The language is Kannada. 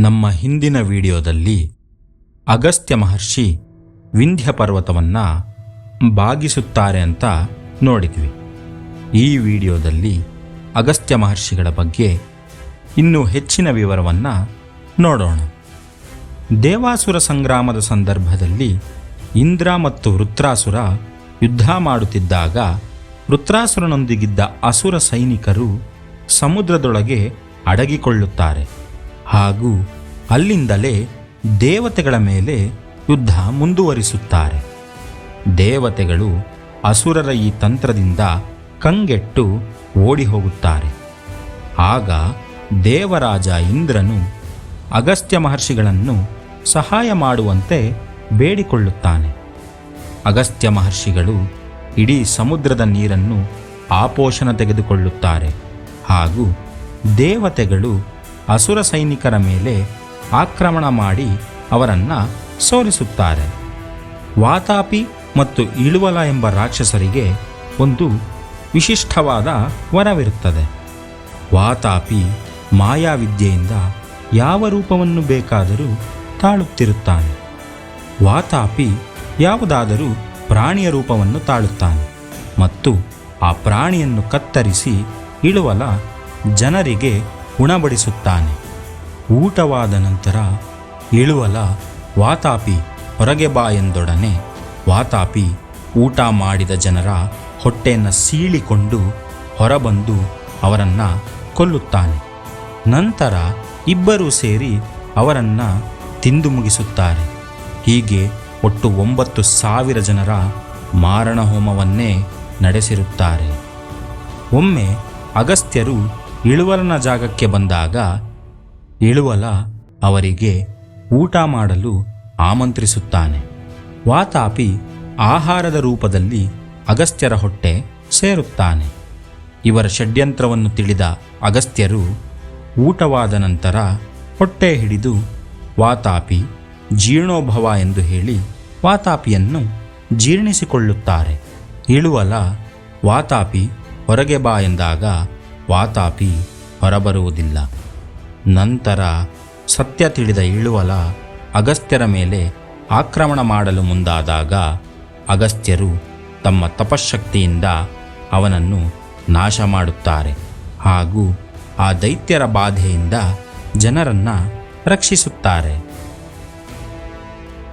ನಮ್ಮ ಹಿಂದಿನ ವಿಡಿಯೋದಲ್ಲಿ ಅಗಸ್ತ್ಯ ಮಹರ್ಷಿ ವಿಂಧ್ಯ ಪರ್ವತವನ್ನು ಬಾಗಿಸುತ್ತಾರೆ ಅಂತ ನೋಡಿದ್ವಿ. ಈ ವಿಡಿಯೋದಲ್ಲಿ ಅಗಸ್ತ್ಯ ಮಹರ್ಷಿಗಳ ಬಗ್ಗೆ ಇನ್ನೂ ಹೆಚ್ಚಿನ ವಿವರವನ್ನು ನೋಡೋಣ. ದೇವಾಸುರ ಸಂಗ್ರಾಮದ ಸಂದರ್ಭದಲ್ಲಿ ಇಂದ್ರ ಮತ್ತು ವೃತ್ರಾಸುರ ಯುದ್ಧ ಮಾಡುತ್ತಿದ್ದಾಗ ವೃತ್ರಾಸುರನೊಂದಿಗಿದ್ದ ಅಸುರ ಸೈನಿಕರು ಸಮುದ್ರದೊಳಗೆ ಅಡಗಿಕೊಳ್ಳುತ್ತಾರೆ. ಹಾಗೂ ಅಲ್ಲಿಂದಲೇ ದೇವತೆಗಳ ಮೇಲೆ ಯುದ್ಧ ಮುಂದುವರಿಸುತ್ತಾರೆ. ದೇವತೆಗಳು ಅಸುರರ ಈ ತಂತ್ರದಿಂದ ಕಂಗೆಟ್ಟು ಓಡಿ ಹೋಗುತ್ತಾರೆ ಆಗ ದೇವರಾಜ ಇಂದ್ರನು ಅಗಸ್ತ್ಯ ಮಹರ್ಷಿಗಳನ್ನು ಸಹಾಯ ಮಾಡುವಂತೆ ಬೇಡಿಕೊಳ್ಳುತ್ತಾನೆ. ಅಗಸ್ತ್ಯ ಮಹರ್ಷಿಗಳು ಇಡೀ ಸಮುದ್ರದ ನೀರನ್ನು ಆಪೋಷಣ ತೆಗೆದುಕೊಳ್ಳುತ್ತಾರೆ ಹಾಗೂ ದೇವತೆಗಳು ಅಸುರ ಸೈನಿಕರ ಮೇಲೆ ಆಕ್ರಮಣ ಮಾಡಿ ಅವರನ್ನು ಸೋಲಿಸುತ್ತಾರೆ. ವಾತಾಪಿ ಮತ್ತು ಇಳುವಲ ಎಂಬ ರಾಕ್ಷಸರಿಗೆ ಒಂದು ವಿಶಿಷ್ಟವಾದ ವರವಿರುತ್ತದೆ. ವಾತಾಪಿ ಮಾಯಾವಿದ್ಯೆಯಿಂದ ಯಾವ ರೂಪವನ್ನು ಬೇಕಾದರೂ ತಾಳುತ್ತಿರುತ್ತಾನೆ. ವಾತಾಪಿ ಯಾವುದಾದರೂ ಪ್ರಾಣಿಯ ರೂಪವನ್ನು ತಾಳುತ್ತಾನೆ ಮತ್ತು ಆ ಪ್ರಾಣಿಯನ್ನು ಕತ್ತರಿಸಿ ಇಳುವಲ ಜನರಿಗೆ ಉಣಬಡಿಸುತ್ತಾನೆ ಊಟವಾದ ನಂತರ ಇಳುವಲ ವಾತಾಪಿ ಹೊರಗೆ ಬಾ ಎಂದೊಡನೆ ವಾತಾಪಿ ಊಟ ಮಾಡಿದ ಜನರ ಹೊಟ್ಟೆಯನ್ನು ಸೀಳಿಕೊಂಡು ಹೊರಬಂದು ಅವರನ್ನು ಕೊಲ್ಲುತ್ತಾನೆ. ನಂತರ ಇಬ್ಬರೂ ಸೇರಿ ಅವರನ್ನು ತಿಂದು ಮುಗಿಸುತ್ತಾರೆ. ಹೀಗೆ ಒಟ್ಟು ಒಂಬತ್ತು ಸಾವಿರ ಜನರ ಮಾರಣ ಹೋಮವನ್ನೇ ನಡೆಸಿರುತ್ತಾರೆ. ಒಮ್ಮೆ ಅಗಸ್ತ್ಯರು ಇಳುವಲನ ಜಾಗಕ್ಕೆ ಬಂದಾಗ ಇಳುವಲ ಅವರಿಗೆ ಊಟ ಮಾಡಲು ಆಮಂತ್ರಿಸುತ್ತಾನೆ. ವಾತಾಪಿ ಆಹಾರದ ರೂಪದಲ್ಲಿ ಅಗಸ್ತ್ಯರ ಹೊಟ್ಟೆ ಸೇರುತ್ತಾನೆ. ಇವರ ಷಡ್ಯಂತ್ರವನ್ನು ತಿಳಿದ ಅಗಸ್ತ್ಯರು ಊಟವಾದ ನಂತರ ಹೊಟ್ಟೆ ಹಿಡಿದು ವಾತಾಪಿ ಜೀರ್ಣೋಭವ ಎಂದು ಹೇಳಿ ವಾತಾಪಿಯನ್ನು ಜೀರ್ಣಿಸಿಕೊಳ್ಳುತ್ತಾರೆ. ಇಳುವಲ ವಾತಾಪಿ ಹೊರಗೆ ಬಾ ಎಂದಾಗ ವಾತಾಪಿ ಹೊರಬರುವುದಿಲ್ಲ. ನಂತರ ಸತ್ಯ ತಿಳಿದ ಇಳುವಲ ಅಗಸ್ತ್ಯರ ಮೇಲೆ ಆಕ್ರಮಣ ಮಾಡಲು ಮುಂದಾದಾಗ ಅಗಸ್ತ್ಯರು ತಮ್ಮ ತಪಶಕ್ತಿಯಿಂದ ಅವನನ್ನು ನಾಶ ಮಾಡುತ್ತಾರೆ. ಹಾಗೂ ಆ ದೈತ್ಯರ ಬಾಧೆಯಿಂದ ಜನರನ್ನು ರಕ್ಷಿಸುತ್ತಾರೆ.